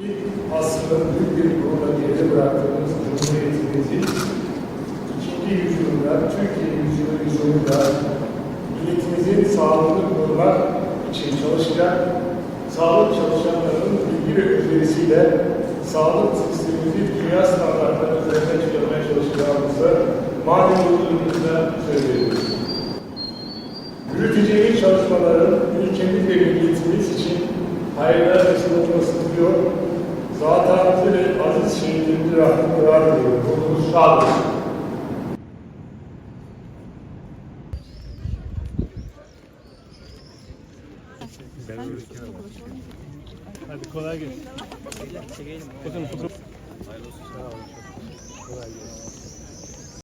bir gururla geride bıraktığımız Cumhuriyetimizin ikinci yüzyılında, Türkiye yüzyılı yüzyılında milletimizin sağlığını korumak için çalışacak sağlık çalışanlarının bilgi ve önerisiyle sağlık sistemimizi dünya standartları üzerine çıkarmaya çalışacağımızı malum olduğumuzda söylüyoruz. Yürüteceğimiz çalışmaların ülkemiz ve milletimiz için hayırlara vesile olmasını diliyor. Zatımızı ve aziz şehitlerimizi rahmetle var ediyorum. Ruhumuz şad olsun. Hadi kolay gelsin. Bakın.